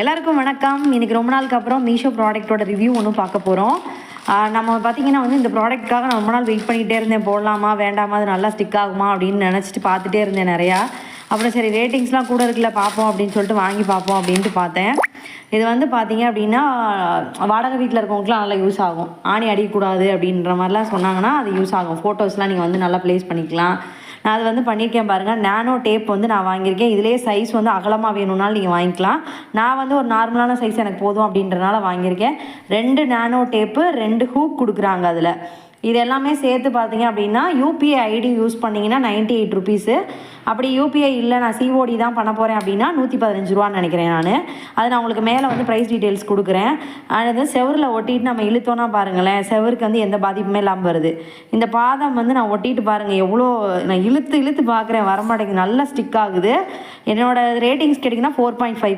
எல்லாருக்கும் வணக்கம். இன்னைக்கு ரொம்ப நாளுக்கு அப்புறம் மீஷோ ப்ராடக்ட்டோட ரிவ்யூ ஒன்றும் பார்க்க போகிறோம் நம்ம பார்த்தீங்கன்னா வந்து இந்த ப்ராடக்ட்காக நான் ரொம்ப நாள் வெயிட் பண்ணிகிட்டே இருந்தேன். போடலாமா வேண்டாமா அது நல்லா ஸ்டிக் ஆகுமா அப்படின்னு நினச்சிட்டு பார்த்துட்டே இருந்தேன் நிறையா. அப்புறம் சரி ரேட்டிங்ஸ்லாம் கூட இருக்குல்ல பார்ப்போம் அப்படின்னு சொல்லிட்டு வாங்கி பார்ப்போம் அப்படின்ட்டு பார்த்தேன். இது வந்து பார்த்தீங்க அப்படின்னா வாடகை வீட்டில் இருக்கவங்களுக்குலாம் நல்லா யூஸ் ஆகும். ஆணி அடிக்கக்கூடாது அப்படின்ற மாதிரிலாம் சொன்னாங்கன்னா அது யூஸ் ஆகும். ஃபோட்டோஸ்லாம் நீங்கள் வந்து நல்லா ப்ளேஸ் பண்ணிக்கலாம். நான் அது வந்து பண்ணியிருக்கேன் பாருங்கள் நானோ டேப் வந்து நான் வாங்கியிருக்கேன். இதுலேயே சைஸ் வந்து அகலமாக வேணும்னாலும் நீங்கள் வாங்கிக்கலாம். நான் வந்து ஒரு நார்மலான சைஸ் எனக்கு போதும் அப்படின்றனால வாங்கியிருக்கேன். ரெண்டு நானோ டேப்பு ரெண்டு ஹூக் கொடுக்குறாங்க அதில். இது எல்லாமே சேர்த்து பார்த்தீங்க அப்படின்னா யூபிஐ ஐடி யூஸ் பண்ணிங்கன்னா நைன்ட்டி எயிட் ருபீஸு அப்படி யூபிஐ இல்லை நான் சிஓடி தான் பண்ண போகிறேன் அப்படின்னா நூற்றி பதினஞ்சு ரூபான்னு நினைக்கிறேன் நான். அது நான் உங்களுக்கு மேலே வந்து ப்ரைஸ் டீட்டெயில்ஸ் கொடுக்குறேன். அது செவரில் ஒட்டிட்டு நம்ம இழுத்தோன்னா பாருங்களேன் செவருக்கு வந்து எந்த பாதிப்புமே இல்லாமல் வருது. இந்த பாதம் வந்து நான் ஒட்டிட்டு பாருங்கள் எவ்வளோ நான் இழுத்து இழுத்து பார்க்குறேன் வரமாட்டேங்குது நல்லா ஸ்டிக் ஆகுது. என்னோடய ரேட்டிங்ஸ் கேட்டிங்கன்னா ஃபோர் பாயிண்ட் ஃபைவ்